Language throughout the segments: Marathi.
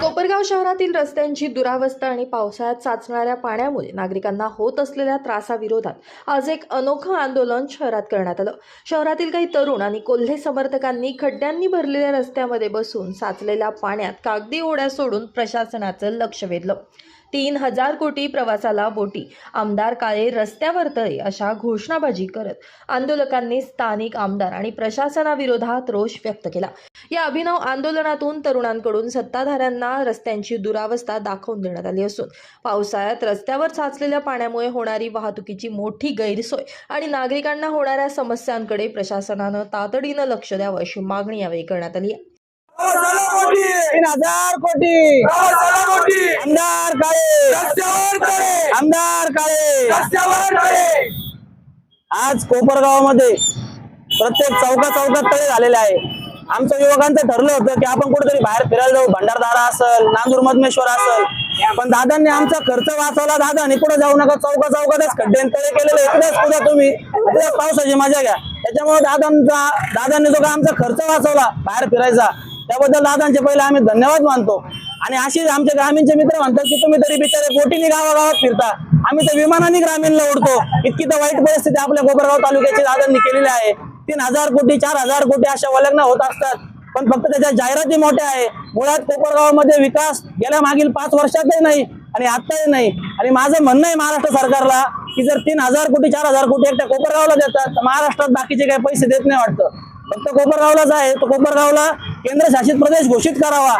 कोपरगाव शहरातील रस्त्यांची दुरावस्था आणि पावसाळ्यात साचणाऱ्या पाण्यामुळे नागरिकांना होत असलेल्या त्रासाविरोधात आज एक अनोखं आंदोलन शहरात करण्यात आलं. शहरातील काही तरुण आणि कोल्हे समर्थकांनी खड्ड्यांनी भरलेल्या रस्त्यामध्ये बसून साचलेल्या पाण्यात कागदी ओढ्या सोडून प्रशासनाचं लक्ष वेधलं. तीन हजार कोटी प्रवासाला बोटी. आमदार काळे रस्त्यावर तळे अशा घोषणाबाजी करत आंदोलकांनी स्थानिक आमदार आणि प्रशासनाविरोधात रोष व्यक्त केला. या अभिनव आंदोलनातून तरुणांकडून सत्ताधाऱ्यांना रस्त्यांची दुरावस्था दाखवून देण्यात आली असून पावसाळ्यात रस्त्यावर साचलेल्या पाण्यामुळे होणारी वाहतुकीची मोठी गैरसोय आणि नागरिकांना होणाऱ्या समस्यांकडे प्रशासनानं तातडीनं लक्ष द्यावं अशी मागणी यावेळी करण्यात आली आहे. तीन हजार कोटी. आमदार काळे. आमदार काळे. आज कोपरगावामध्ये प्रत्येक चौका चौकात तळे झालेले आहे. आमचं युवकांचं ठरलं होतं की आपण कुठेतरी बाहेर फिरायला जाऊ. भंडारदारा असेल नांदूर मधमेश्वर असेल. पण दादांनी आमचा खर्च वाचवला. दादा कुठं जाऊ नका? चौका चौकातच खड्डे तळे केलेले इकडेच कुठे तुम्ही? पावसाची मजा घ्या. त्याच्यामुळे दादांचा दादांनी जो का आमचा खर्च वाचवला बाहेर फिरायचा त्याबद्दल दादांचे पहिले आम्ही धन्यवाद मानतो. आणि अशीच आमचे ग्रामीणचे मित्र म्हणतात की तुम्ही तरी बिचारे बोटीने गावागावात फिरता. आम्ही तर विमानाने ग्रामीणला उडतो इतकी तर वाईट परिस्थिती आपल्या कोपरगाव तालुक्याची दादांनी केलेली आहे. तीन हजार कोटी चार हजार कोटी अशा वलग्न होत असतात. पण फक्त त्याच्या जाहिराती मोठ्या आहे. मुळात कोपरगावमध्ये विकास गेल्या मागील पाच वर्षातही नाही आणि आत्ताही नाही. आणि माझं म्हणणं आहे महाराष्ट्र सरकारला की जर तीन हजार कोटी चार हजार कोटी एकट्या कोपरगावला देतात तर महाराष्ट्रात बाकीचे काही पैसे देत नाही वाटतं. फक्त कोपरगावलाच आहे. तर कोपरगावला केंद्रशासित प्रदेश घोषित करावा.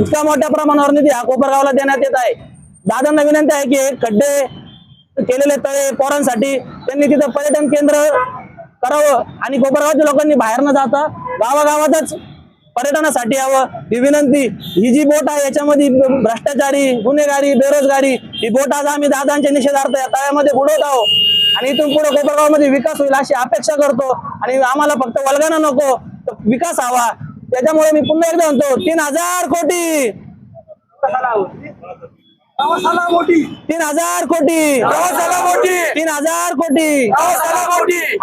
इतका मोठ्या प्रमाणावर निधी हा कोपरगावला देण्यात येत आहे. दादांना विनंती आहे की खड्डे केलेले तळे पोरांसाठी त्यांनी तिथं पर्यटन केंद्र करावं आणि कोपरगावच्या लोकांनी बाहेर न जाता गावागावातच पर्यटनासाठी यावं. ही विनंती ही जी बोट आहे याच्यामध्ये भ्रष्टाचारी गुन्हेगारी बेरोजगारी ही बोट आज आम्ही दादांच्या निषेधार्थ या तळ्यामध्ये बुडवत आहोत. आणि इथून पुढे कोपरगावमध्ये विकास होईल अशी अपेक्षा करतो. आणि आम्हाला फक्त वल्गना नको विकास हवा. त्याच्यामुळे मी पुन्हा एकदा म्हणतो तीन हजार कोटी. तीन हजार कोटी. तीन हजार कोटी.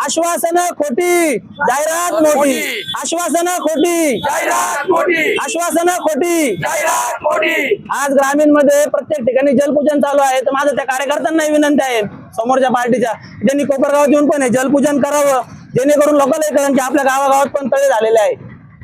आश्वासन खोटी. जाहिरात मोठी. आश्वासन खोटी. आश्वासन खोटी. आज ग्रामीणमध्ये प्रत्येक ठिकाणी जलपूजन चालू आहे. तर माझं त्या कार्यकर्त्यांनाही विनंती आहे. समोरच्या पार्टीच्या. त्यांनी कोपरगावात येऊन पण हे जलपूजन करावं. जेणेकरून लोकांना कळण की आपल्या गावागावात पण तळे झालेले आहे.